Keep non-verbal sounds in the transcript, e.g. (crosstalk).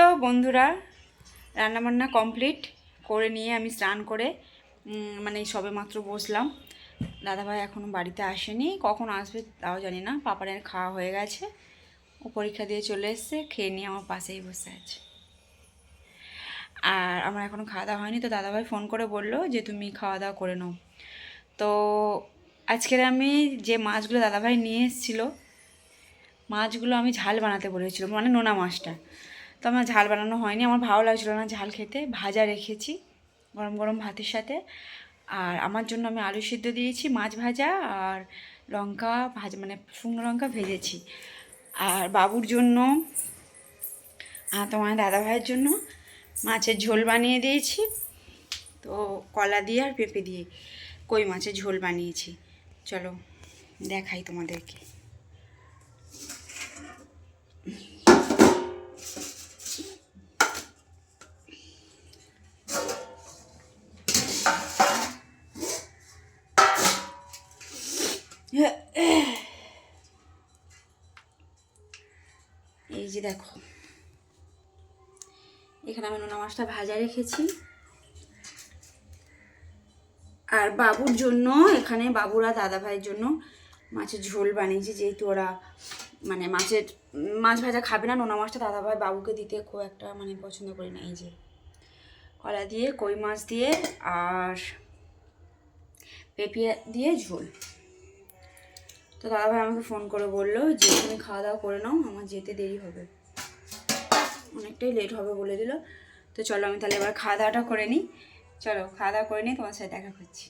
তো বন্ধুরা, রান্নাবান্না কমপ্লিট করে নিয়ে আমি স্নান করে মানে সবে মাত্র বসলাম। দাদাভাই এখনও বাড়িতে আসেনি, কখন আসবে তাও জানি না, পাপারের খাওয়া হয়ে গেছে, ও পরীক্ষা দিয়ে চলে এসছে, খেয়ে নিয়ে আমার পাশেই বসে আছে। আর আমার এখনও খাওয়া দাওয়া হয়নি, তো দাদাভাই ফোন করে বলল যে, তুমি খাওয়া দাওয়া করে নাও। তো আজকের আমি যে মাছগুলো দাদাভাই নিয়ে এসেছিল, মাছগুলো আমি ঝাল বানাতে বলেছিলাম মানে নোনা মাছটা। তো আমার ঝাল বানানো হয়নি, আমার ভালো লাগছিল না ঝাল খেতে। ভাজা রেখেছি গরম গরম ভাতের সাথে। আর আমার জন্য আমি আলু সিদ্ধ দিয়েছি, মাছ ভাজা আর লঙ্কা ভাজা মানে শুকনো লঙ্কা ভেজেছি। আর বাবুর জন্য, আর তোমার দাদা ভাইয়ের জন্য মাছের ঝোল বানিয়ে দিয়েছি। তো কলা দিয়ে আর পেঁপে দিয়ে কই মাছের ঝোল বানিয়েছি? চলো দেখাই তোমাদেরকে। (coughs) এই যে দেখো। এখানে আমি নোনা মাছটা ভাজা রেখেছি। আর বাবুর জন্য, এখানে বাবুরা দাদা ভাইয়ের জন্য মাছের ঝোল বানিয়েছি, যেহেতু ওরা মানে মাছের, মাছ ভাজা খাবে না, নোনা মাছটা দাদা ভাই বাবুকে দিতে খুব একটা মানে পছন্দ করি না, এই যে। কলা দিয়ে, কই মাছ দিয়ে, আর পেঁপে দিয়ে ঝোল। তো দাদা ভাই আমাকে ফোন করে বলল যে, তুমি খাওয়া দাওয়া করে নাও, আমার যেতে দেরি হবে। অনেকটাই লেট হবে বলে দিল। তো চলো আমি তাহলে এবার খাওয়া দাওয়াটা করে নিই। চলো, খাওয়া দাওয়া করে নিই তোমার সাথে দেখা করছি।